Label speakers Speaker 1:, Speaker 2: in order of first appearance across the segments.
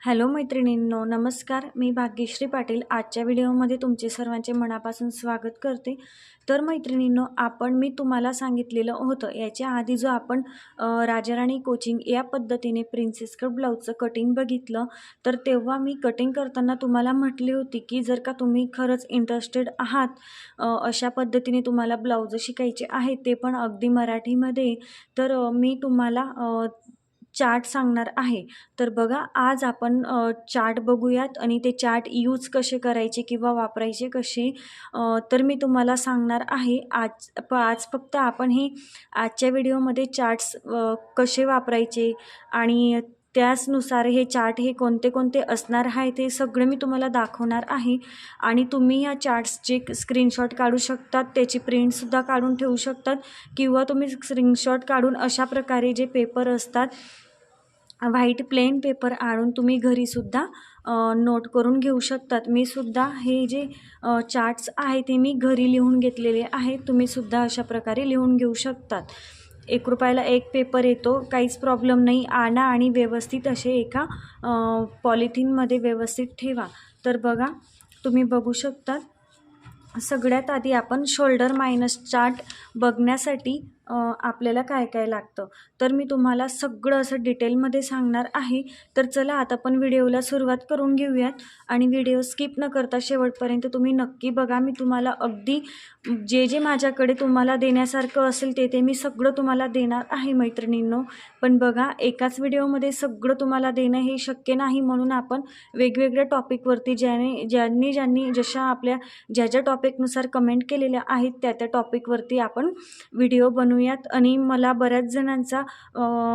Speaker 1: Hello मैत्रिणींनो नमस्कार. मी भाग्यश्री पाटील. आजच्या व्हिडिओमध्ये तुमचे सर्वांचे मनापासून स्वागत करते. तर मैत्रिणींनो आपण मी तुम्हाला सांगितलेलं होतं याच्या आधी जो आपण राजाराणी कोचिंग या पद्धतीने प्रिन्सेस कट ब्लाऊजचं कटिंग बघितलं तर तेव्हा मी कटिंग करताना तुम्हाला म्हटली होती की जर का तुम्ही खरंच इंटरेस्टेड आहात अशा पद्धतीने तुम्हाला ब्लाऊज शिकायचे आहेत ते पण अगदी मराठीमध्ये. तर मी तुम्हाला चार्ट सांगणार आहे. तर बघा आज आपण चार्ट बघूयात आणि ते चार्ट यूज कसे करायचे किंवा वापरायचे कसे तर मी तुम्हाला सांगणार आहे. आज प आज फक्त आपण हे आजच्या व्हिडिओमध्ये चार्ट्स कसे वापरायचे आणि त्याचनुसार हे चार्ट हे कोणते कोणते असणार आहे ते सगळं मी तुम्हाला दाखवणार आहे. आणि तुम्ही या चार्ट्सचे स्क्रीनशॉट काढू शकतात त्याची प्रिंटसुद्धा काढून ठेवू शकतात किंवा तुम्ही स्क्रीनशॉट काढून अशा प्रकारे जे पेपर असतात व्हाईट प्लेन पेपर आणून तुम्ही घरीसुद्धा नोट करून घेऊ शकतात. मी सुद्धा हे जे चार्ट्स आहे ते मी घरी लिहून घेतलेले आहेत तुम्हीसुद्धा अशा प्रकारे लिहून घेऊ शकतात. एक रुपयाला एक पेपर येतो काहीच प्रॉब्लेम नाही. आणा आणि व्यवस्थित असे एका पॉलिथिनमध्ये व्यवस्थित ठेवा. तर बघा तुम्ही बघू शकतात. सगळ्यात आधी आपण शोल्डर मायनस चार्ट बघण्यासाठी आपल्याला काय काय लागतं? तर मी तुम्हाला सगळं असं डिटेलमध्ये सांगणार आहे. तर चला आता आपण व्हिडिओला सुरुवात करून घेऊयात. आणि व्हिडिओ स्किप न करता शेवटपर्यंत तुम्ही नक्की बघा. मी तुम्हाला अगदी जे जे माझ्याकडे तुम्हाला देण्यासारखं असेल ते ते मी सगळं तुम्हाला देणार आहे मैत्रिणींनो. पण बघा एकाच व्हिडिओमध्ये सगळं तुम्हाला देणं हे शक्य नाही म्हणून आपण वेगवेगळ्या टॉपिकवरती ज्याने ज्यांनी ज्यांनी जशा आपल्या ज्या ज्या टॉपिकनुसार कमेंट केलेल्या आहेत त्या त्या टॉपिकवरती आपण व्हिडिओ बनवूयात आणि मला बऱ्याच जणांचा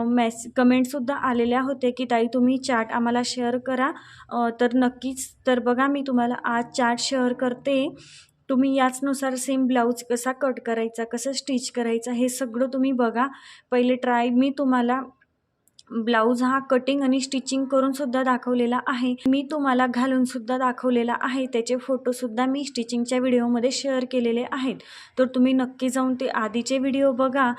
Speaker 1: मॅस कमेंटसुद्धा आलेल्या होते की ताई तुम्ही चाट आम्हाला शेअर करा. तर नक्कीच तर बघा मी तुम्हाला आज चाट शेअर करते. तुम्ही याचनुसार सेम ब्लाऊज कसा कट करायचा कसं स्टिच करायचा हे सगळं तुम्ही बघा. पहिले ट्राय मी तुम्हाला ब्लाऊज हा कटिंग आणि स्टिचिंग करून सुद्धा दाखवलेला आहे. मी तुम्हाला घालून सुद्धा दाखवलेला आहे. त्याचे फोटोसुद्धा मी स्टिचिंगच्या व्हिडिओमध्ये शेअर केलेले आहेत. तर तुम्ही नक्की जाऊन ते आधीचे व्हिडिओ बघा.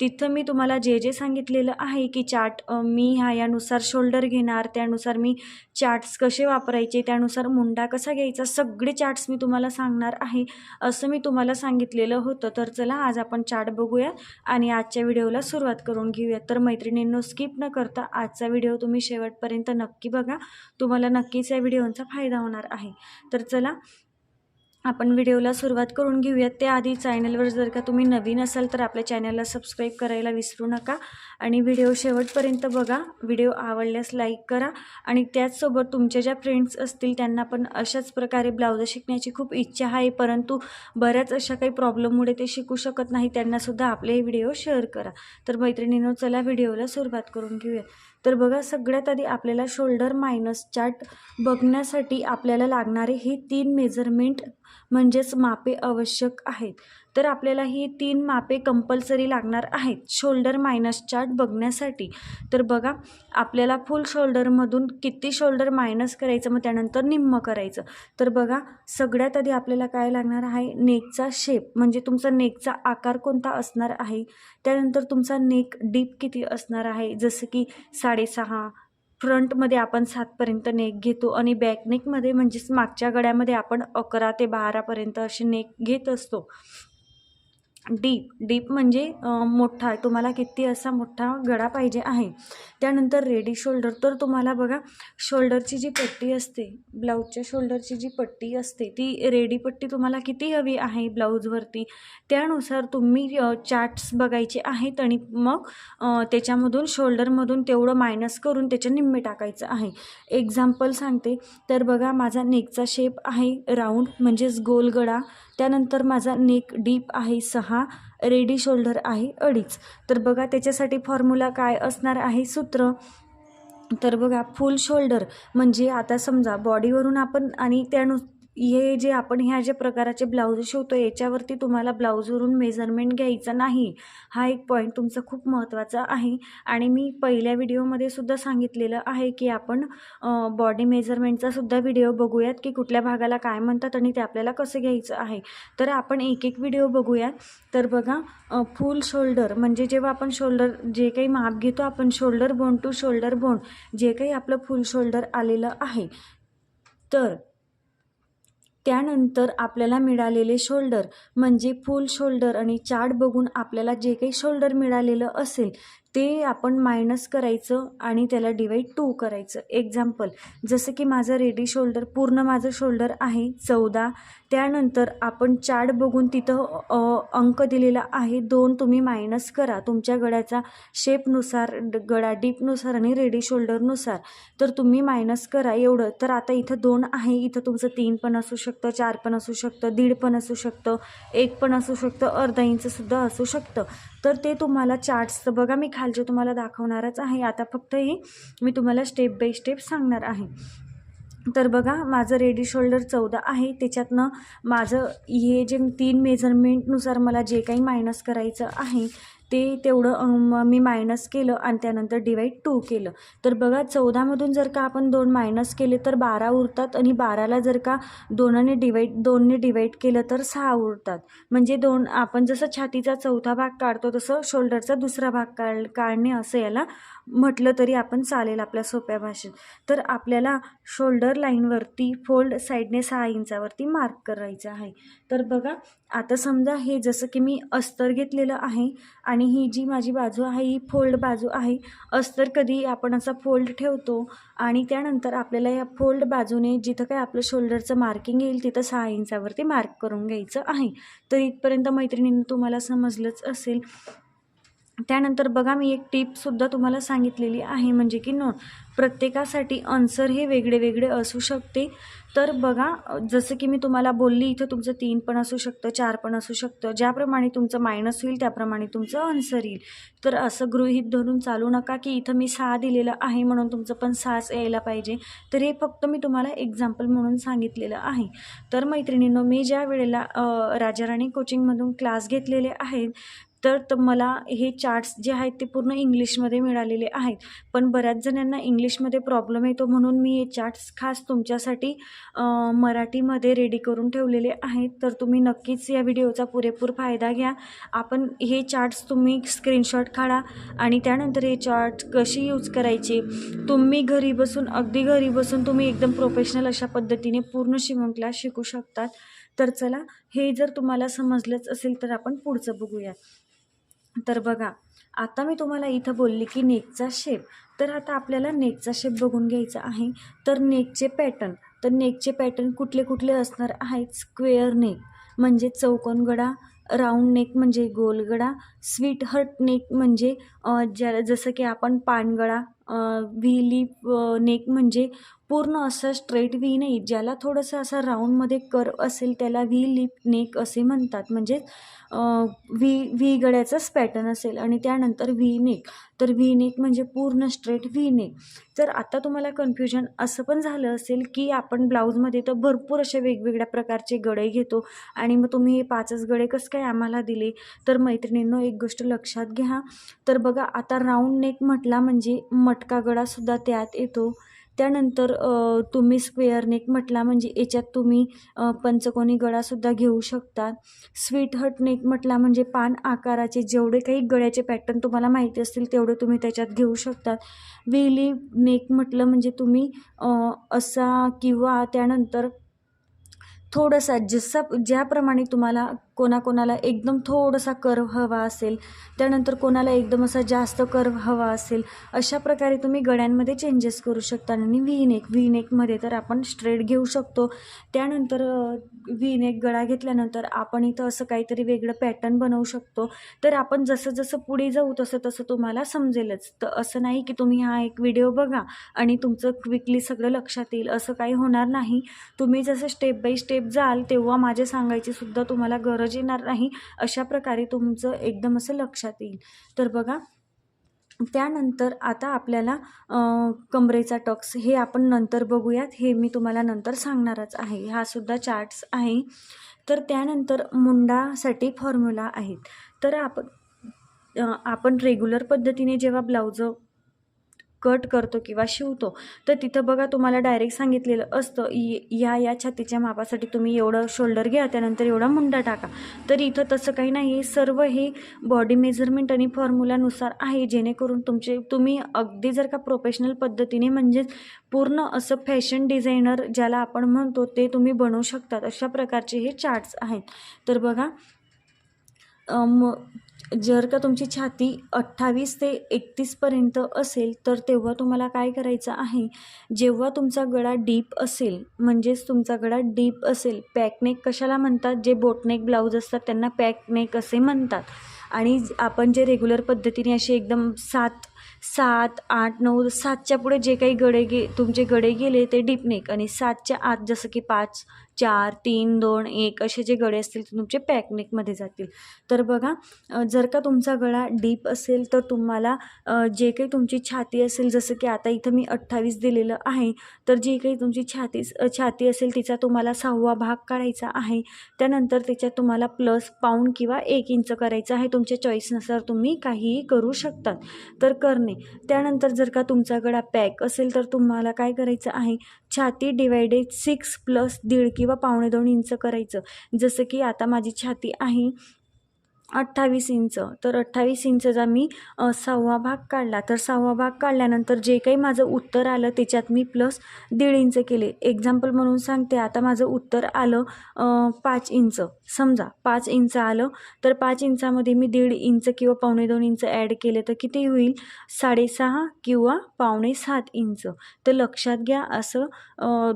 Speaker 1: तिथं मी तुम्हाला जे जे सांगितलेलं आहे की चार्ट मी ह्या यानुसार शोल्डर घेणार त्यानुसार मी चार्ट्स कसे वापरायचे त्यानुसार मुंडा कसा घ्यायचा सगळे चार्ट्स मी तुम्हाला सांगणार आहे असं मी तुम्हाला सांगितलेलं होतं. तर चला आज आपण चार्ट बघूया आणि आजच्या व्हिडिओला सुरुवात करून घेऊयात तर मैत्रिणींनो स्किप न करता आजचा व्हिडिओ तुम्ही शेवटपर्यंत नक्की बघा. तुम्हाला नक्कीच या व्हिडिओचा फायदा होणार आहे. तर चला आपण व्हिडिओला सुरुवात करून घेऊयात. त्याआधी चॅनलवर जर का तुम्ही नवीन असाल तर आपल्या चॅनलला सबस्क्राईब करायला विसरू नका आणि व्हिडिओ शेवटपर्यंत बघा. व्हिडिओ आवडल्यास लाईक करा आणि त्याचसोबत तुमच्या ज्या फ्रेंड्स असतील त्यांना पण अशाच प्रकारे ब्लाऊज शिकण्याची खूप इच्छा आहे. परंतु बऱ्याच अशा काही प्रॉब्लेममुळे ते शिकू शकत नाही. त्यांनासुद्धा आपले हे व्हिडिओ शेअर करा. तर मैत्रिणींनो चला व्हिडिओला सुरुवात करून घेऊया. तर बघा सगळ्यात आधी आपल्याला शोल्डर मायनस चार्ट बघण्यासाठी आपल्याला लागणारे हे तीन मेजरमेंट म्हणजेच मापे आवश्यक आहेत. तर आपल्याला ही तीन मापे कंपल्सरी लागणार आहेत. शोल्डर मायनस चार्ट बघण्यासाठी. तर बघा आपल्याला फुल शोल्डरमधून किती शोल्डर मायनस करायचं मग त्यानंतर निम्म करायचं. तर बघा सगळ्यात आधी आपल्याला काय लागणार आहे? नेकचा शेप म्हणजे तुमचा नेकचा आकार कोणता असणार आहे? त्यानंतर तुमचा नेक डीप किती असणार आहे? जसं की साडेसहा फ्रंटमध्ये आपण सातपर्यंत नेक घेतो आणि बॅक नेकमध्ये म्हणजेच मागच्या गळ्यामध्ये आपण अकरा ते बारापर्यंत असे नेक घेत असतो. डीप डीप म्हणजे मोठा तुम्हाला किती असा मोठा गळा पाहिजे आहे. त्यानंतर रेडी शोल्डर. तर तुम्हाला बघा शोल्डरची जी पट्टी असते ब्लाऊजच्या शोल्डरची जी पट्टी असते ती रेडी पट्टी तुम्हाला किती हवी आहे ब्लाऊजवरती? त्यानुसार तुम्ही चार्ट्स बघायचे आहेत आणि मग त्याच्यामधून शोल्डरमधून तेवढं मायनस करून त्याच्या निम्मे टाकायचं आहे. एक्झाम्पल सांगते. तर बघा माझा नेकचा शेप आहे राऊंड म्हणजेच गोल गळा. त्यानंतर माझा नेक डीप आहे सहा रेडी शोल्डर आहे अडीच. तर बघा त्याच्यासाठी फॉर्म्युला काय असणार आहे सूत्र? तर बघा फुल शोल्डर म्हणजे आता समजा बॉडीवरून आपण आणि त्यानु हे जे आपण ह्या ज्या प्रकाराचे ब्लाऊज शिवतो याच्यावरती तुम्हाला ब्लाऊजवरून मेजरमेंट घ्यायचं नाही. हा एक पॉईंट तुमचा खूप महत्त्वाचा आहे. आणि मी पहिल्या व्हिडिओमध्ये सुद्धा सांगितलेलं आहे की आपण बॉडी मेजरमेंटचा सुद्धा व्हिडिओ बघूयात की कुठल्या भागाला काय म्हणतात आणि ते आपल्याला कसं घ्यायचं आहे. तर आपण एक एक व्हिडिओ बघूयात. तर बघा फुल शोल्डर म्हणजे जेव्हा आपण शोल्डर जे काही माप घेतो आपण shoulder bone to shoulder bone जे काही आपलं फुल शोल्डर आलेलं आहे. तर त्यानंतर आपल्याला मिळालेले शोल्डर म्हणजे फुल शोल्डर आणि चार्ट बघून आपल्याला जे काही शोल्डर मिळालेलं असेल ते आपण मायनस करायचं आणि त्याला डिवाईड टू करायचं. एक्झाम्पल जसं की माझं रेडी शोल्डर पूर्ण माझं शोल्डर आहे चौदा. त्यानंतर आपण चार्ट बघून तिथं अंक दिलेला आहे दोन तुम्ही मायनस करा. तुमच्या गळ्याचा शेपनुसार ड- गळा डीपनुसार आणि रेडी शोल्डरनुसार तर तुम्ही मायनस करा एवढं. तर आता इथं दोन आहे. इथं तुमचं तीन पण असू शकतं चार पण असू शकतं दीड पण असू शकतं एक पण असू शकतं अर्धा इंचसुद्धा असू शकतं. तर ते तुम्हाला चार्ट्स बघा मी खालचे तुम्हाला दाखवणारच आहे. आता फक्त हे मी तुम्हाला स्टेप बाय स्टेप सांगणार आहे. तर बघा माझं रेडी शोल्डर चौदा आहे. त्याच्यातनं माझं हे जे तीन मेजरमेंटनुसार मला जे काही मायनस करायचं आहे ते तेवढं मी मायनस केलं आणि त्यानंतर डिवाईड टू केलं. तर बघा चौदामधून जर का आपण दोन मायनस केले तर बारा उरतात आणि बाराला जर का दोनाने डिवाईड दोनने डिवाईड केलं तर सहा उरतात. म्हणजे दोन आपण जसं छातीचा चौथा भाग काढतो तसं शोल्डरचा दुसरा भाग काढ काढणे असं याला म्हटलं तरी आपण चालेल आपल्या सोप्या भाषेत. तर आपल्याला शोल्डर लाईनवरती फोल्ड साईडने सहा इंचावरती मार्क करायचं आहे. तर बघा आता समजा हे जसं की मी अस्तर घेतलेलं आहे आणि आणि ही जी माझी बाजू आहे ही फोल्ड बाजू आहे अस्तर कधी आपण असा फोल्ड ठेवतो आणि त्यानंतर आपल्याला या फोल्ड बाजूने जिथं काय आपलं शोल्डरचं मार्किंग येईल तिथं सहा इंचावरती मार्क करून घ्यायचं आहे. तर इथपर्यंत मैत्रिणींनी तुम्हाला समजलंच असेल. त्यानंतर बघा मी एक टिपसुद्धा तुम्हाला सांगितलेली आहे म्हणजे की नोट प्रत्येकासाठी आन्सर हे वेगळे वेगळे असू शकते. तर बघा जसं की मी तुम्हाला बोलली इथं तुमचं तीन पण असू शकतं चार पण असू शकतं. ज्याप्रमाणे तुमचं मायनस होईल त्याप्रमाणे तुमचं आन्सर येईल. तर असं गृहीत धरून चालू नका की इथं मी सहा दिलेलं आहे म्हणून तुमचं पण सहाच यायला पाहिजे. तर हे फक्त मी तुम्हाला एक्झाम्पल म्हणून सांगितलेलं आहे. तर मैत्रिणींनो मी ज्या वेळेला राजाराणी कोचिंगमधून क्लास घेतलेले आहेत तर त- मला हे चार्ट्स जे आहेत ते पूर्ण इंग्लिशमध्ये मिळालेले आहेत. पण बऱ्याच जणांना इंग्लिशमध्ये प्रॉब्लेम येतो म्हणून मी हे चार्ट्स खास तुमच्यासाठी मराठीमध्ये रेडी करून ठेवलेले आहेत. तर तुम्ही नक्कीच या व्हिडिओचा पुरेपूर फायदा घ्या. आपण हे चार्ट्स तुम्ही स्क्रीनशॉट काढा आणि त्यानंतर हे चार्ट कशी यूज करायचे? तुम्ही घरी बसून अगदी घरी बसून तुम्ही एकदम प्रोफेशनल अशा पद्धतीने पूर्ण शिवण क्लास शिकू शकतात. तर चला हे जर तुम्हाला समजलंच असेल तर आपण पुढचं बघूया. तर बघा आता मी तुम्हाला इथं बोलली की नेकचा शेप तर आता आपल्याला नेकचा शेप बघून घ्यायचा आहे. तर नेकचे पॅटर्न तर नेकचे पॅटर्न कुठले कुठले असणार आहेत? स्क्वेअर नेक म्हणजे चौकोन गडा राऊंड नेक म्हणजे गोलगडा स्वीट हर्ट नेक म्हणजे ज्याला ज्या जसं की आपण पानगळा व्ही लिप नेक म्हणजे पूर्ण असं स्ट्रेट व्ही नाही. ज्याला थोडंसं असं राऊंडमध्ये कर्व असेल त्याला व्ही लिप नेक असे म्हणतात. म्हणजे व्ही व्ही गळ्याचाच पॅटर्न असेल आणि त्यानंतर व्ही नेक तर व्ही नेक म्हणजे पूर्ण स्ट्रेट व्ही नेक तर आता तुम्हाला कन्फ्युजन असं पण झालं असेल की आपण ब्लाऊजमध्ये तर भरपूर असे वेगवेगळ्या प्रकारचे गळे घेतो आणि मग तुम्ही हे पाचच गळे कसं काय आम्हाला दिले? तर मैत्रिणींनो एक गोष्ट लक्षात घ्या. तर बघा आता राऊंड नेक म्हटला म्हणजे मट गळासुद्धा त्यात येतो. त्यानंतर तुम्ही स्क्वेअर नेक म्हटला म्हणजे याच्यात तुम्ही पंचकोनी गळासुद्धा घेऊ शकता. स्वीट हट नेक म्हटला म्हणजे पान आकाराचे जेवढे काही गळ्याचे पॅटर्न तुम्हाला माहिती असतील तेवढे तुम्ही त्याच्यात घेऊ शकता. वेली नेक म्हटलं म्हणजे तुम्ही असा किंवा त्यानंतर थोडासा जसा ज्याप्रमाणे तुम्हाला कोणाकोणाला एकदम थोडासा कर्व हवा असेल त्यानंतर कोणाला एकदम असा जास्त कर्व हवा असेल अशा प्रकारे तुम्ही गळ्यांमध्ये चेंजेस करू शकता. आणि व्ही नेक व्ही नेकमध्ये तर आपण स्ट्रेट घेऊ शकतो. त्यानंतर व्ही नेक गळा घेतल्यानंतर आपण इथं असं काहीतरी वेगळं पॅटर्न बनवू शकतो. तर आपण जसं जसं पुढे जाऊ तसं तसं तुम्हाला समजेलच. तर असं नाही की तुम्ही हा एक व्हिडिओ बघा आणि तुमचं क्विकली सगळं लक्षात येईल. असं काही होणार नाही. तुम्ही जसं स्टेप बाय स्टेप जाल तेव्हा माझे सांगायची सुद्धा तुम्हाला गरज येणार नाही अशा प्रकारे तुमचं एकदम असं लक्षात येईल. तर बघा त्यानंतर आता आपल्याला कमरेचा टक्स हे आपण नंतर बघूयात. हे मी तुम्हाला नंतर सांगणारच आहे. हा सुद्धा चार्ट्स आहे. तर त्यानंतर मुंडासाठी फॉर्म्युला आहेत. तर आपण आपण रेग्युलर पद्धतीने जेव्हा ब्लाउज कट करतो किंवा शिवतो तर तिथं बघा तुम्हाला डायरेक्ट सांगितलेलं असतं या या छातीच्या मापासाठी तुम्ही एवढं शोल्डर घ्या त्यानंतर एवढा मुंडा टाका. तर इथं तसं काही नाही सर्व हे बॉडी मेजरमेंट आणि फॉर्म्युलानुसार आहे जेणेकरून तुमचे तुम्ही अगदी जर का प्रोफेशनल पद्धतीने म्हणजेच पूर्ण असं फॅशन डिझायनर ज्याला आपण म्हणतो ते तुम्ही बनवू शकतात अशा प्रकारचे हे चार्ट्स आहेत. तर बघा जर का तुमची छाती अठ्ठावीस ते एकतीसपर्यंत असेल तर तेव्हा तुम्हाला काय करायचं आहे? जेव्हा तुमचा गळा डीप असेल म्हणजेच तुमचा गळा डीप असेल पॅकनेक कशाला म्हणतात? जे बोटनेक ब्लाऊज असतात त्यांना पॅकनेक असे म्हणतात. आणि आपण जे रेग्युलर पद्धतीने असे एकदम सात सात आठ नऊ सातच्या पुढे जे काही गडे गे तुमचे गडे गेले ते डीप नेक आणि सातच्या आत जसं की पाच चार तीन दोन एक असे जे गळे असतील ते तुमचे पॅकनेकमध्ये जातील. तर बघा जर का तुमचा गळा डीप असेल तर तुम्हाला जे काही तुमची छाती असेल जसं की आता इथं मी अठ्ठावीस दिलेलं आहे तर जी काही तुमची छाती छाती असेल तिचा तुम्हाला सहावा भाग काढायचा आहे. त्यानंतर त्याच्यात तुम्हाला प्लस पाऊण किंवा एक इंच करायचं आहे. तुमच्या चॉईसनुसार तुम्ही काहीही करू शकतात. तर करणे. त्यानंतर जर का तुमचा गळा पॅक असेल तर तुम्हाला काय करायचं आहे? छाती डिवायडेड सिक्स प्लस दीड किंवा पावणे दोन इंच करायचं. जसं की आता माझी छाती आहे अठ्ठावीस इंच. तर अठ्ठावीस इंचचा मी सहावा भाग काढला. तर सहावा भाग काढल्यानंतर जे काही माझं उत्तर आलं त्याच्यात मी प्लस दीड इंच केले. एक्झाम्पल म्हणून सांगते. आता माझं उत्तर आलं पाच इंच. समजा पाच इंच आलं तर पाच इंचामध्ये मी दीड इंच किंवा पावणे दोन इंच ॲड केले तर किती होईल? साडेसहा किंवा पावणे सात इंच. तर लक्षात घ्या असं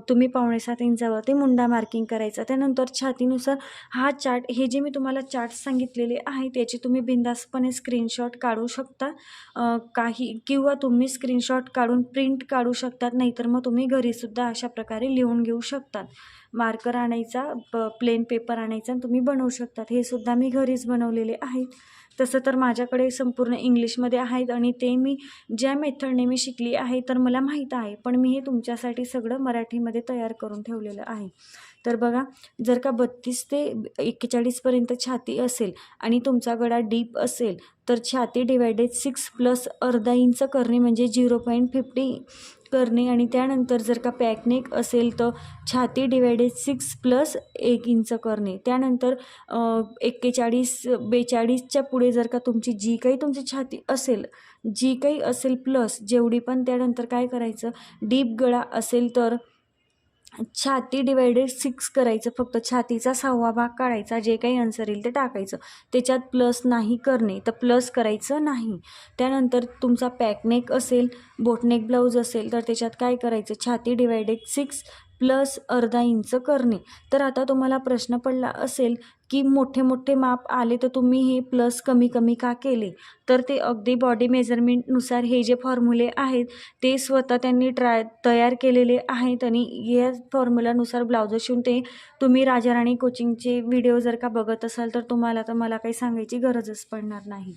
Speaker 1: तुम्ही पावणे सात इंचावरती मुंडा मार्किंग करायचा. त्यानंतर छातीनुसार हा चार्ट हे जे मी तुम्हाला चार्ट सांगितलेले आहे त्याची तुम्ही बिंदासपणे स्क्रीनशॉट काढू शकता. काही किंवा तुम्ही स्क्रीनशॉट काढून प्रिंट काढू शकतात नाहीतर मग तुम्ही घरीसुद्धा अशा प्रकारे लिहून घेऊ शकतात. मार्कर आणायचा प प्लेन पेपर आणायचा आणि तुम्ही बनवू शकतात. हे सुद्धा मी घरीच बनवलेले आहेत. तसं तर माझ्याकडे संपूर्ण इंग्लिशमध्ये आहेत आणि ते मी ज्या मेथडने मी शिकली आहे तर मला माहीत आहे पण मी हे तुमच्यासाठी सगळं मराठीमध्ये तयार करून ठेवलेलं आहे. तर बघा जर का बत्तीस ते एक्केचाळीसपर्यंत छाती असेल आणि तुमचा गळा डीप असेल तर छाती डिवायडेड सिक्स प्लस अर्धा इंच करणे म्हणजे झिरो पॉईंट फिफ्टी करणे आणि त्यानंतर जर का पॅकनेक असेल तर छाती डिवायडेड सिक्स प्लस एक इंच करणे. त्यानंतर एक्केचाळीस बेचाळीसच्या पुढे जर का तुमची जी काही तुमची छाती असेल जी काही असेल प्लस जेवढी पण त्यानंतर काय करायचं? डीप गळा असेल तर छाती डिवायडेड सिक्स करायचं फक्त छातीचा सहावा भाग काढायचा जे काही आन्सर येईल ते टाकायचं. त्याच्यात प्लस नाही करणे तर प्लस करायचं नाही. त्यानंतर तुमचा पॅकनेक असेल बोटनेक ब्लाऊज असेल तर त्याच्यात काय करायचं? छाती डिवायडेड सिक्स प्लस अर्धा इंच करणे. तर आता तुम्हाला प्रश्न पडला असेल की मोठे मोठे माप आले तर तुम्ही हे प्लस कमी कमी का केले? तर ते अगदी बॉडी मेजरमेंटनुसार हे जे फॉर्म्युले आहेत ते स्वतः त्यांनी ट्राय तयार केलेले आहेत आणि या फॉर्म्युलानुसार ब्लाउज शिवून ते तुम्ही राजाराणी कोचिंगचे व्हिडिओ जर का बघत असाल तर तुम्हाला तर मला काही सांगायची गरजच पडणार नाही.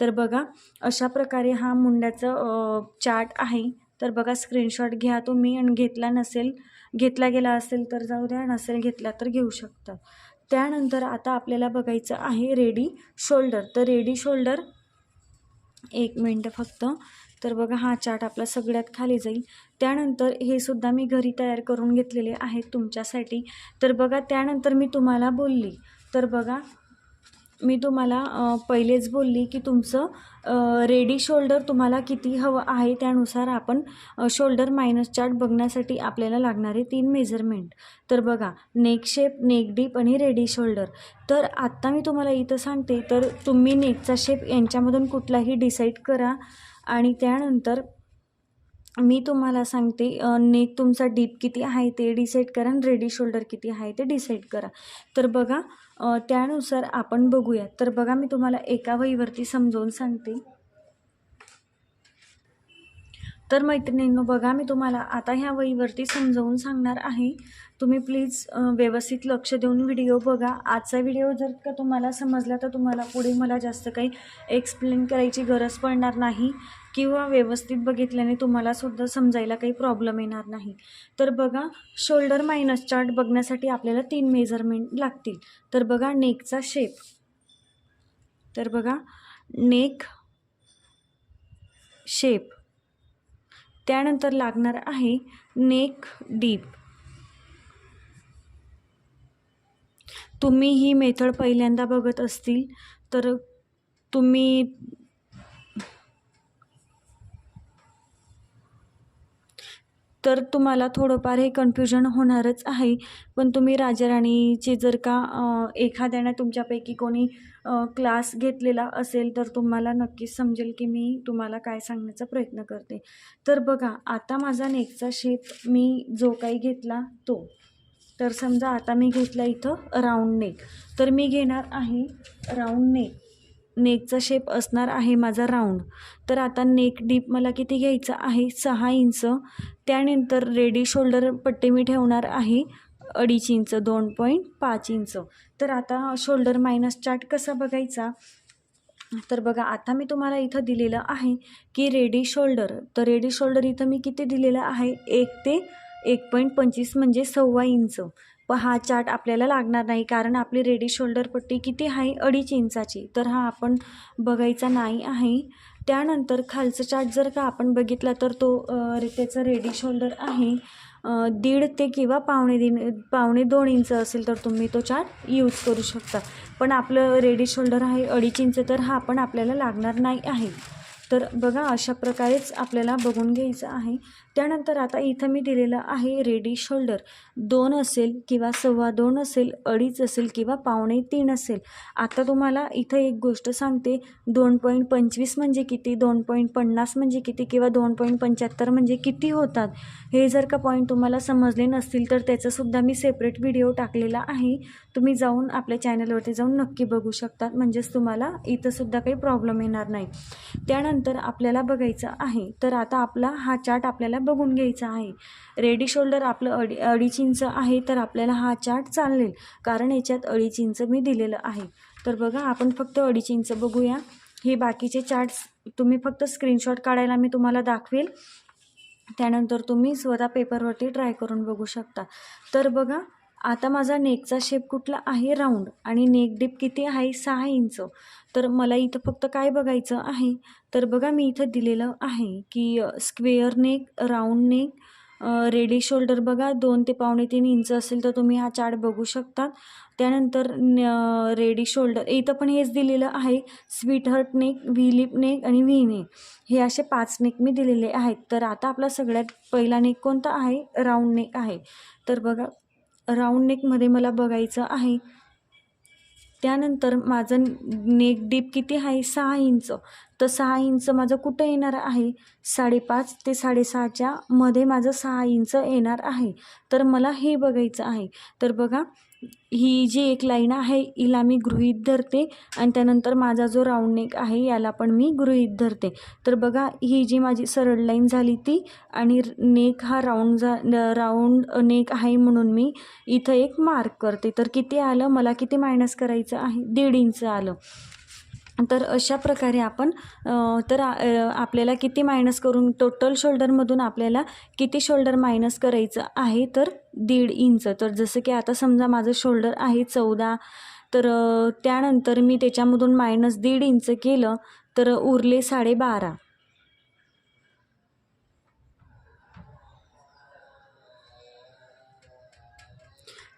Speaker 1: तर बघा अशा प्रकारे हा मुंड्याचं चार्ट आहे. तर बघा स्क्रीनशॉट घ्या तुम्ही आणि घेतला नसेल घेतला गेला असेल तर जाऊ द्या नसेल घेतला तर घेऊ शकता. त्यानंतर आता आपल्याला बघायचं आहे रेडी शोल्डर. तर रेडी शोल्डर एक मिनटं फक्त. तर बघा हा चार्ट आपला सगळ्यात खाली जाईल. त्यानंतर हे सुद्धा मी घरी तयार करून घेतलेले आहेत तुमच्यासाठी. तर बघा त्यानंतर मी तुम्हाला बोलली. तर बघा मी तुम्हाला पहिलेच बोलली की तुमचं रेडी शोल्डर तुम्हाला किती हवं आहे त्यानुसार आपण शोल्डर मायनस चार्ट बघण्यासाठी आपल्याला लागणारे तीन मेजरमेंट तर बघा नेक शेप नेक डीप आणि रेडी शोल्डर तर आत्ता मी तुम्हाला इथं सांगते तर तुम्ही नेकचा शेप यांच्यामधून कुठलाही डिसाईड करा आणि त्यानंतर मी तुम्हाला सांगते नेक तुमचा डीप किती आहे ते डिसाईड करा आणि रेडी शोल्डर किती आहे ते डिसाईड करा. तर बघा त्यानुसार आपण बघूया. तर बघा मी तुम्हाला एका वहीवरती समजावून सांगते. तर मैत्रिणींनो बघा मी तुम्हाला आता ह्या वहीवरती समजावून सांगणार आहे. तुम्ही प्लीज व्यवस्थित लक्ष देऊन व्हिडिओ बघा. आजचा व्हिडिओ जर का तुम्हाला समजला तर तुम्हाला पुढे मला जास्त काही एक्सप्लेन करायची गरज पडणार नाही. किंवा व्यवस्थित बघितल्याने तुम्हाला सुद्धा समजायला काही प्रॉब्लेम येणार नाही. तर बघा शोल्डर मायनस चार्ट बघण्यासाठी आपल्याला तीन मेजरमेंट लागतील. तर बघा नेकचा शेप तर बघा नेक शेप त्यानंतर लागणार आहे नेक डीप तुम्ही ही मेथड पहिल्यांदा बघत असतील तर तुम्ही तर तुम्हाला थोडंफार हे कन्फ्युजन होणारच आहे. पण तुम्ही राजाराणीचे जर का एखाद्यानं एखाद्याने तुमच्यापैकी कोणी क्लास घेतलेला असेल तर तुम्हाला नक्कीच समजेल की मी तुम्हाला काय सांगण्याचा प्रयत्न करते. तर बघा आता माझा नेकचा शेप मी जो काही घेतला तो. तर समजा आता मी घेतला इथं राऊंड नेक तर मी घेणार आहे राऊंड नेक नेकचा शेप असणार आहे माझा राऊंड तर आता नेक डीप मला किती घ्यायचं आहे? सहा इंच. त्यानंतर रेडी शोल्डर पट्टी मी ठेवणार आहे अडीच इंच दोन पॉईंट पाच इंच. तर आता शोल्डर मायनस चार्ट कसा बघायचा? तर बघा आता मी तुम्हाला इथं दिलेलं आहे की रेडी शोल्डर तर रेडी शोल्डर इथं मी किती दिलेलं आहे? एक ते एक पॉईंट पंचवीस म्हणजे सव्वा इंच. पण हा चार्ट आपल्याला लागणार नाही कारण आपली रेडी शोल्डर पट्टी किती आहे? अडीच इंचाची. तर हा आपण बघायचा नाही आहे. त्यानंतर खालचं चार्ट जर का आपण बघितला तर तो त्याचा रेडी शोल्डर आहे. दीड ते किंवा पावणे दिन पावणे दोन इंच असेल तर तुम्ही तो चार्ट यूज करू शकता. पण आपलं रेडी शोल्डर आहे अडीच इंच तर हा पण आपल्याला लागणार नाही आहे. तर बघा अशा प्रकारेच आपल्याला बघून घ्यायचं आहे. त्यानंतर आता इथं मी दिलेलं आहे रेडी शोल्डर दोन असेल किंवा सव्वा दोन असेल अडीच असेल किंवा पावणे तीन असेल. आता तुम्हाला इथं एक गोष्ट सांगते. दोन पॉईंट पंचवीस म्हणजे किती दोन पॉईंट पन्नास म्हणजे किती किंवा दोन पॉईंट पंच्याहत्तर म्हणजे किती होतात? हे जर का पॉईंट तुम्हाला समजले नसतील तर त्याचंसुद्धा मी सेपरेट व्हिडिओ टाकलेला आहे. तुम्ही जाऊन आपल्या चॅनलवरती जाऊन नक्की बघू शकतात. म्हणजेच तुम्हाला इथंसुद्धा काही प्रॉब्लेम येणार नाही. त्यानंतर आपल्याला बघायचं आहे. तर आता आपला हा चार्ट आपल्याला बघून घ्यायचा आहे. रेडी शोल्डर आपलं अडी अडीच इंच आहे तर आपल्याला हा चार्ट चालेल. कारण याच्यात अडीच इंच मी दिलेलं आहे. तर बघा आपण फक्त अडीच इंच बघूया. हे बाकीचे चार्ट्स तुम्ही फक्त स्क्रीनशॉट काढायला मी तुम्हाला दाखवेल. त्यानंतर तुम्ही स्वतः पेपरवरती ट्राय करून बघू शकता. तर बघा आता माझा नेकचा शेप कुठला आहे राऊंड आणि नेक डिप किती आहे? सहा इंच. तर मला इथं फक्त काय बघायचं आहे? तर बघा मी इथं दिलेलं आहे की square neck round neck ready shoulder बघा दोन ते पावणे तीन इंच असेल तर तुम्ही हा चार्ट बघू शकता त्यानंतर रेडी शोल्डर इथं पण हेच दिलेलं आहे sweetheart neck V lip neck आणि व्ही नेक हे असे पाच नेक मी दिलेले आहेत. तर आता आपला सगळ्यात पहिला नेक कोणता आहे? राऊंड नेक आहे. तर बघा राऊंड नेकमध्ये मला बघायचं आहे. त्यानंतर माझं नेक डीप किती आहे? सहा इंच. तर सहा इंच माझं कुठं येणार आहे? साडेपाच ते साडेसहाच्या मध्ये माझं सहा इंच येणार आहे. तर मला हे बघायचं आहे. तर बघा ही जी एक लाईन आहे हिला मी गृहीत धरते आणि त्यानंतर माझा जो राऊंड नेक आहे याला पण मी गृहीत धरते. तर बघा ही जी माझी सरळ लाईन झाली ती आणि नेक हा राऊंड जा राऊंड नेक आहे म्हणून मी इथं एक मार्क करते. तर किती आलं? मला किती मायनस करायचं आहे? दीड इंच आलं. तर अशा प्रकारे आपण तर आपल्याला किती मायनस करून टोटल शोल्डरमधून आपल्याला किती शोल्डर मायनस करायचं आहे तर दीड इंच तर जसं की आता समजा माझं शोल्डर आहे चौदा तर त्यानंतर मी त्याच्यामधून मायनस दीड इंच केलं तर उरले साडेबारा.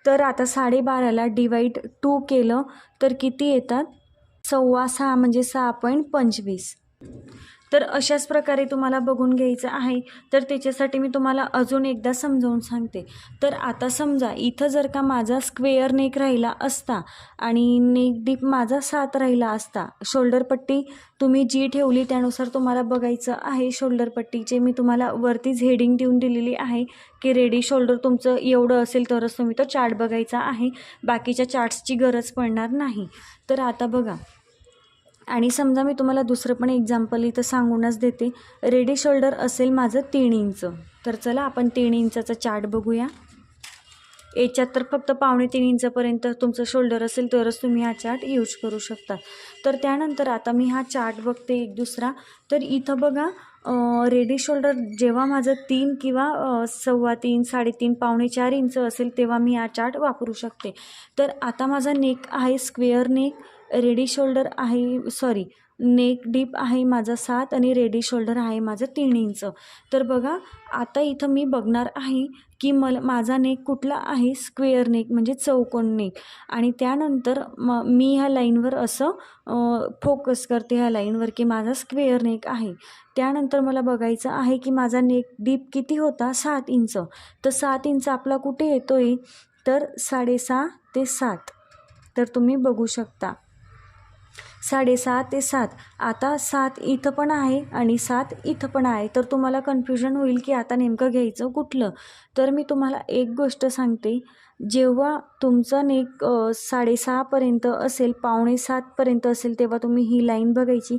Speaker 1: तर आता साडेबाराला डिवाईड टू केलं तर किती येतात? सव्वा सहा म्हणजे सहा पॉईंट पंचवीस. तर अशाच प्रकारे तुम्हाला बघून घ्यायचं आहे. तर त्याच्यासाठी मी तुम्हाला अजून एकदा समजावून सांगते. तर आता समजा इथं जर का माझा स्क्वेअर नेक राहिला असता आणि नेक डीप माझा सात राहिला असता शोल्डर पट्टी तुम्ही जी ठेवली त्यानुसार तुम्हाला बघायचं आहे. शोल्डर पट्टीचे मी तुम्हाला वरतीच हेडिंग देऊन दिलेली आहे की रेडी शोल्डर तुमचं एवढं असेल तरच तुम्ही तो चार्ट बघायचा आहे. बाकीच्या चार्ट्सची गरज पडणार नाही. तर आता बघा. आणि समजा मी तुम्हाला दुसरं पण एक्झाम्पल इथं सांगूनच देते. रेडी शोल्डर असेल माझं तीन इंच. तर चला आपण तीन इंचाचा चार्ट बघूया. याच्यात तर फक्त पावणे तीन इंचापर्यंत तुमचं शोल्डर असेल तरच तुम्ही हा चार्ट यूज करू शकता. तर त्यानंतर आता मी हा चार्ट बघते एक दुसरा. तर इथं बघा रेडी शोल्डर जेव्हा माझं तीन किंवा सव्वा तीन साडेतीन पावणे चार इंच असेल तेव्हा मी हा चार्ट वापरू शकते. तर आता माझा नेक आहे स्क्वेअर नेक रेडी शोल्डर आहे सॉरी नेक डीप आहे माझा सात आणि रेडी शोल्डर आहे माझं तीन इंच. तर बघा आता इथं मी बघणार आहे की मला माझा नेक कुठला आहे? स्क्वेअर नेक म्हणजे चौकोन नेक. आणि त्यानंतर म मी ह्या लाईनवर असं फोकस करते ह्या लाईनवर की माझा स्क्वेअर नेक आहे. त्यानंतर मला बघायचं आहे की माझा नेक डीप किती होता? सात इंच. तर सात इंच आपला कुठे येतो आहे तर साडेसहा ते सात. तर तुम्ही बघू शकता. साडेसहा ते सात. आता सात इथं पण आहे आणि सात इथं पण आहे. तर तुम्हाला कन्फ्युजन होईल की आता नेमकं घ्यायचं कुठलं? तर मी तुम्हाला एक गोष्ट सांगते. जेव्हा तुमचा नेक साडेसहापर्यंत असेल पावणे सातपर्यंत असेल तेव्हा तुम्ही ही लाईन बघायची.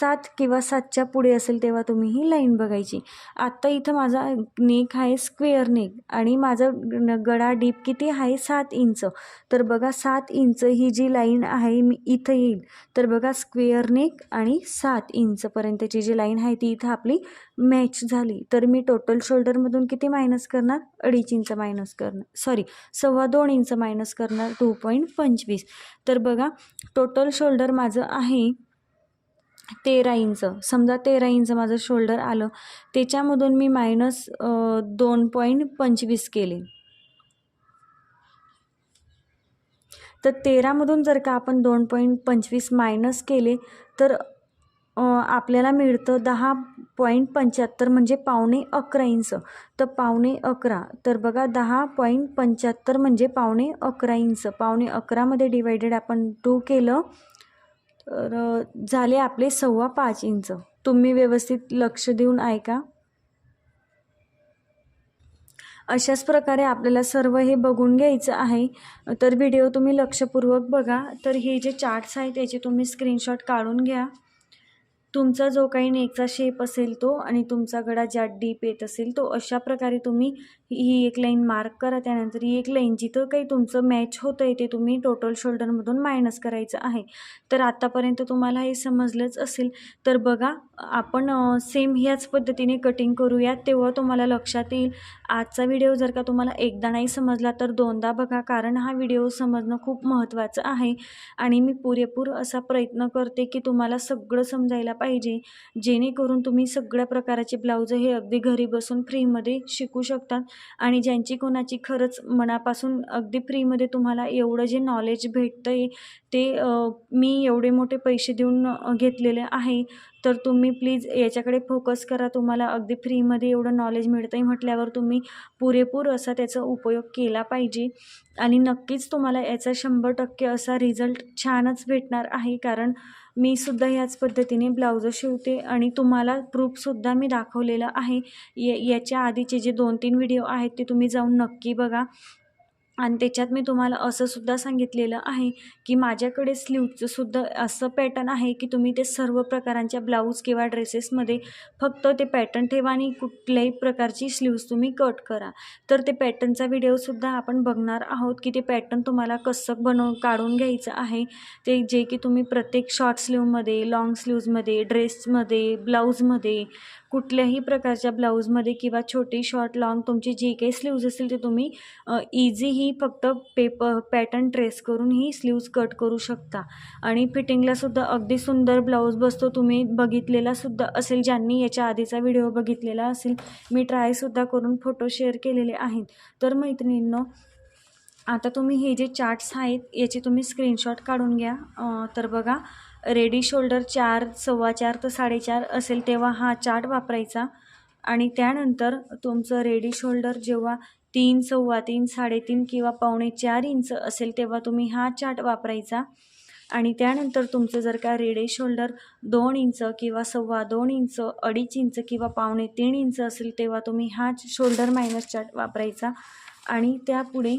Speaker 1: सात किंवा सातच्या पुढे असेल तेव्हा तुम्ही ही लाईन बघायची. आत्ता इथं माझा नेक आहे स्क्वेअर नेक आणि माझा गळा डीप किती आहे? सात इंच. तर बघा सात इंच ही जी लाईन आहे मी इथं येईल. तर बघा स्क्वेअर नेक आणि सात इंचपर्यंतची जी लाईन आहे ती इथं आपली मॅच झाली. तर मी टोटल शोल्डरमधून किती मायनस करणार? अडीच इंच मायनस करणार. सॉरी सव्वा दोन इंच मायनस करणार टू पॉईंट पंचवीस. तर बघा टोटल शोल्डर माझं आहे तेरा इंच. समजा तेरा इंच माझं शोल्डर आलं त्याच्यामधून मी मायनस दोन पॉईंट पंचवीस केले. तर तेरामधून जर का आपण दोन पॉईंट पंचवीस मायनस केले तर आपल्याला मिळतं दहा पॉईंट पंच्याहत्तर म्हणजे पावणे अकरा इंच. तर पावणे अकरा तर बघा दहा पॉईंट पंच्याहत्तर म्हणजे पावणे अकरा इंच. पावणे अकरामध्ये डिवायडेड आपण टू केलं तर झाले आपले सव्वा पाच इंच. तुम्ही व्यवस्थित लक्ष देऊन ऐका. अशाच प्रकारे आपल्याला सर्व हे बघून घ्यायचं आहे. तर व्हिडिओ तुम्ही लक्षपूर्वक बघा. तर हे जे चार्ट्स आहेत त्याचे तुम्ही स्क्रीनशॉट काढून घ्या. तुमचा जो काही नेकचा शेप असेल तो आणि तुमचा गळा ज्या डीप येत असेल तो अशा प्रकारे तुम्ही ही एक लाईन मार्क करा त्यानंतर ही एक लाईन जिथं काही तुमचं मॅच होतं आहे ते तुम्ही टोटल शोल्डरमधून मायनस करायचं आहे. तर आत्तापर्यंत तुम्हाला हे समजलंच असेल. तर बघा आपण सेम ह्याच पद्धतीने कटिंग करूयात तेव्हा तुम्हाला लक्षात येईल. आजचा व्हिडिओ जर का तुम्हाला एकदा नाही समजला तर दोनदा बघा कारण हा व्हिडिओ समजणं खूप महत्त्वाचं आहे. आणि मी पुरेपूर असा प्रयत्न करते की तुम्हाला सगळं समजायला पाहिजे. जेणेकरून तुम्ही सगळ्या प्रकाराचे ब्लाऊज हे अगदी घरी बसून फ्रीमध्ये शिकू शकतात. आणि ज्यांची कोणाची खरंच मनापासून अगदी फ्रीमध्ये तुम्हाला एवढं जे नॉलेज भेटतं आहे ते मी एवढे मोठे पैसे देऊन घेतलेले आहे तर तुम्ही प्लीज याच्याकडे फोकस करा. तुम्हाला अगदी फ्रीमध्ये एवढं नॉलेज मिळतं आहे म्हटल्यावर तुम्ही पुरेपूर असा त्याचा उपयोग केला पाहिजे. आणि नक्कीच तुम्हाला याचा शंभर टक्के असा रिझल्ट छानच भेटणार आहे. कारण मी सुद्धा ह्याच पद्धतीने ब्लाउजं शिवते आणि तुम्हाला प्रूफसुद्धा मी दाखवलेलं आहे. या याच्या आधीचे जे दोन तीन व्हिडिओ आहेत ते तुम्ही जाऊन नक्की बघा. आणि त्याच्यात मी तुम्हाला असं सुद्धा सांगितलेलं आहे की माझ्याकडे स्लीवचं सुद्धा असं पॅटर्न आहे की तुम्ही ते सर्व प्रकारांच्या ब्लाऊज किंवा ड्रेसेसमध्ये फक्त ते पॅटर्न ठेवा आणि कुठल्याही प्रकारची स्लीव्ज तुम्ही कट करा. तर ते पॅटर्नचा व्हिडिओसुद्धा आपण बघणार आहोत की ते पॅटर्न तुम्हाला कसं बनव काढून घ्यायचं आहे. ते जे की तुम्ही प्रत्येक शॉर्ट स्लीवमध्ये लाँग स्लीव्जमध्ये ड्रेसमध्ये ब्लाऊजमध्ये कुठल्याही प्रकारच्या ब्लाऊजमध्ये किंवा छोटी शॉर्ट लॉंग तुमची जी काही स्लीव्ज असतील ते तुम्ही इझी ही फक्त पेपर पॅटर्न ट्रेस करून ही स्लीव्ज कट करू शकता. आणि फिटिंगलासुद्धा अगदी सुंदर ब्लाऊज बसतो. तुम्ही बघितलेलासुद्धा असेल ज्यांनी याच्या आधीचा व्हिडिओ बघितलेला असेल मी ट्रायसुद्धा करून फोटो शेअर केलेले आहेत. तर मैत्रिणींनो आता तुम्ही हे जे चार्ट्स आहेत याचे तुम्ही स्क्रीनशॉट काढून घ्या. तर बघा रेडी शोल्डर चार सव्वा चार तर साडेचार असेल तेव्हा हा चार्ट वापरायचा. आणि त्यानंतर तुमचं रेडी शोल्डर जेव्हा तीन सव्वा तीन साडेतीन किंवा पावणे चार इंच असेल तेव्हा तुम्ही हा चार्ट वापरायचा. आणि त्यानंतर तुमचं जर का रेडी शोल्डर दोन इंच किंवा सव्वा दोन इंच अडीच इंच किंवा पावणे तीन इंच असेल तेव्हा तुम्ही हा शोल्डर मायनस चार्ट वापरायचा. आणि त्यापुढे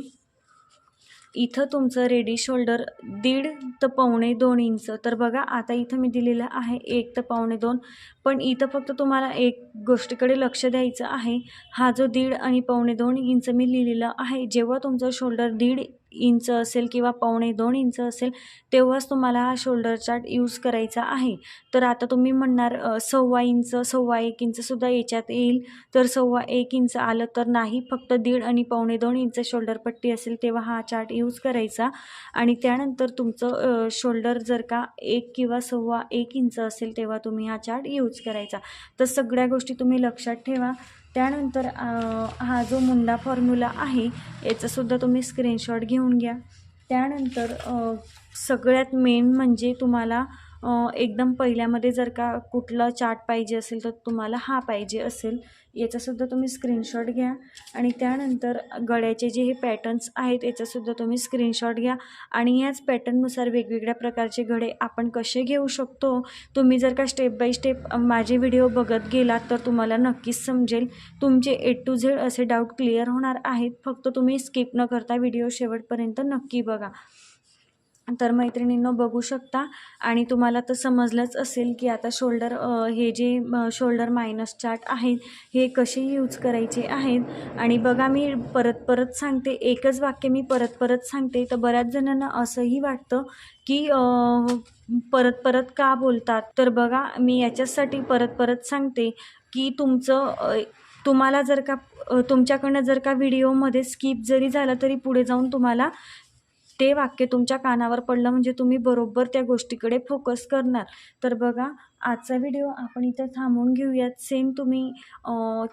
Speaker 1: इथं तुमचं रेडी शोल्डर दीड तर पावणे दोन इंच तर बघा आता इथं मी दिलेलं आहे एक तर पावणे दोन. पण इथं फक्त तुम्हाला एक गोष्टीकडे लक्ष द्यायचं आहे. हा जो दीड आणि पावणे दोन इंच मी लिहिलेला आहे जेव्हा तुमचं शोल्डर दीड इंच असेल किंवा पावणे दोन इंच असेल तेव्हाच तुम्हाला हा शोल्डर चार्ट यूज करायचा आहे. तर आता तुम्ही म्हणणार सव्वा इंच सव्वा एक इंचसुद्धा याच्यात येईल. तर सव्वा एक इंच आलं तर नाही फक्त दीड आणि पावणे दोन इंच शोल्डर पट्टी असेल तेव्हा हा चार्ट यूज करायचा. आणि त्यानंतर तुमचं शोल्डर जर का एक किंवा सव्वा एक इंच असेल तेव्हा तुम्ही हा चार्ट यूज करायचा. तर सगळ्या गोष्टी तुम्ही लक्षात ठेवा. त्यानंतर हा जो मुंडा फॉर्म्युला आहे याचासुद्धा तुम्ही स्क्रीनशॉट घेऊन घ्या. त्यानंतर सगळ्यात मेन म्हणजे तुम्हाला एकदम पहिल्यामध्ये जर का कुठला चार्ट पाहिजे असेल तर तुम्हाला हा पाहिजे असेल. याचासुद्धा तुम्ही स्क्रीनशॉट घ्या. आणि त्यानंतर गळ्याचे जे हे पॅटर्न्स आहेत याचासुद्धा तुम्ही स्क्रीनशॉट घ्या. आणि ह्याच पॅटर्ननुसार वेगवेगळ्या प्रकारचे घडे आपण कसे घेऊ शकतो तुम्ही जर का स्टेप बाय स्टेप माझे व्हिडिओ बघत गेलात तर तुम्हाला नक्कीच समजेल. तुमचे ए टू झेड असे डाऊट क्लिअर होणार आहेत. फक्त तुम्ही स्किप न करता व्हिडिओ शेवटपर्यंत नक्की बघा. तर मैत्रिणींनो बघू शकता. आणि तुम्हाला तर समजलंच असेल की आता शोल्डर हे जे शोल्डर मायनस चार्ट आहेत हे कसे यूज करायचे आहेत? आणि बघा मी परत परत सांगते एकच वाक्य मी परत परत सांगते तर बऱ्याच जणांना असंही वाटतं की परत परत का बोलतात? तर बघा मी याच्यासाठी परत परत सांगते की तुमचं तुम्हाला जर का तुमच्याकडनं जर का व्हिडिओमध्ये स्किप जरी झालं तरी पुढे जाऊन तुम्हाला ते वाक्य तुमच्या कानावर पडलं म्हणजे तुम्ही बरोबर त्या गोष्टीकडे फोकस करणार. तर बघा आजचा व्हिडिओ आपण इथं थांबवून घेऊयात. सेम तुम्ही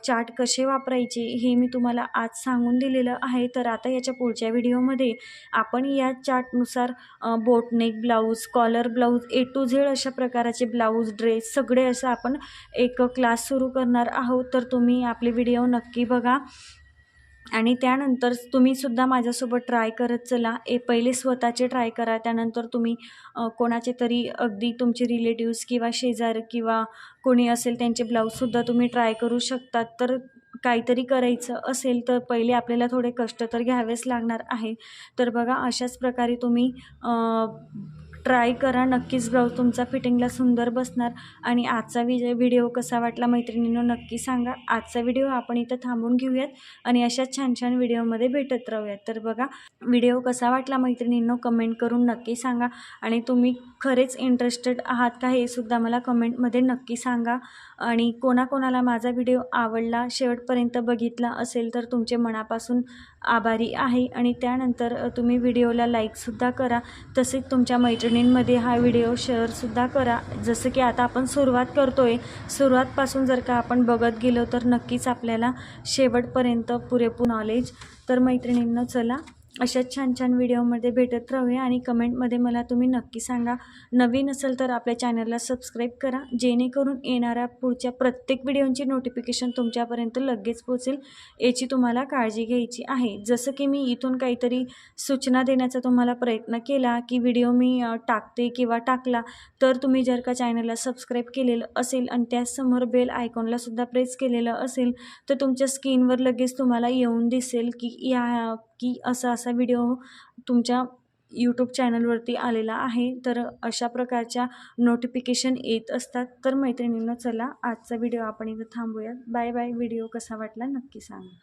Speaker 1: चार्ट कसे वापरायचे हे मी तुम्हाला आज सांगून दिलेलं आहे. तर आता याच्या पुढच्या व्हिडिओमध्ये आपण या चार्टनुसार boat neck blouse collar blouse A to Z अशा प्रकाराचे ब्लाऊज ड्रेस सगळे असं आपण एक क्लास सुरू करणार आहोत. तर तुम्ही आपले व्हिडिओ नक्की बघा. आणि त्यानंतर तुम्हीसुद्धा माझ्यासोबत ट्राय करत चला. ए पहिले स्वतःचे ट्राय करा. त्यानंतर तुम्ही कोणाचे तरी अगदी तुमचे रिलेटिव्स किंवा शेजार किंवा कोणी असेल त्यांचे ब्लाऊजसुद्धा तुम्ही ट्राय करू शकतात. तर काहीतरी करायचं असेल तर पहिले आपल्याला थोडे कष्ट तर घ्यावेच लागणार आहे. तर बघा अशाच प्रकारे तुम्ही ट्राय करा. नक्कीच ब्लाऊज तुमचा फिटिंगला सुंदर बसणार. आणि आजचा विजय व्हिडिओ कसा वाटला मैत्रिणींनो नक्की सांगा. आजचा व्हिडिओ आपण इथं थांबून घेऊयात आणि अशाच छान छान व्हिडिओमध्ये भेटत राहूयात. तर बघा व्हिडिओ कसा वाटला मैत्रिणींनो कमेंट करून नक्की सांगा. आणि तुम्ही खरेच इंटरेस्टेड आहात का हे सुद्धा मला कमेंटमध्ये नक्की सांगा. आणि कोणाकोणाला माझा व्हिडिओ आवडला शेवटपर्यंत बघितला असेल तर तुमचे मनापासून आभारी आहे. आणि त्यानंतर तुम्ही व्हिडिओला लाईकसुद्धा करा. तसेच तुमच्या मैत्रिणींमध्ये हा व्हिडिओ शेअरसुद्धा करा. जसं की आता आपण सुरुवात करतो आहे सुरुवातपासून जर का आपण बघत गेलो तर नक्कीच आपल्याला शेवटपर्यंत पुरेपूर नॉलेज तर मैत्रिणींना चला अशाच छान छान व्हिडिओमध्ये भेटत राहूया आणि कमेंटमध्ये मला तुम्ही नक्की सांगा. नवीन असेल तर आपल्या चॅनलला सबस्क्राईब करा. जेणेकरून येणाऱ्या पुढच्या प्रत्येक व्हिडिओची नोटिफिकेशन तुमच्यापर्यंत लगेच पोचेल याची तुम्हाला काळजी घ्यायची आहे. जसं की मी इथून काहीतरी सूचना देण्याचा तुम्हाला प्रयत्न केला की व्हिडिओ मी टाकते किंवा टाकला तर तुम्ही जर का चॅनलला सबस्क्राईब केलेलं असेल आणि त्याचसमोर बेल आयकॉनलासुद्धा प्रेस केलेलं असेल तर तुमच्या स्क्रीनवर लगेच तुम्हाला येऊन दिसेल की या की असा असा व्हिडिओ तुमच्या यूट्यूब चॅनलवरती आलेला आहे तर अशा प्रकारच्या नोटिफिकेशन येत असतात. तर मैत्रिणींना चला आजचा व्हिडिओ आपण इथं थांबूयात. बाय बाय व्हिडिओ कसा वाटला नक्की सांगा.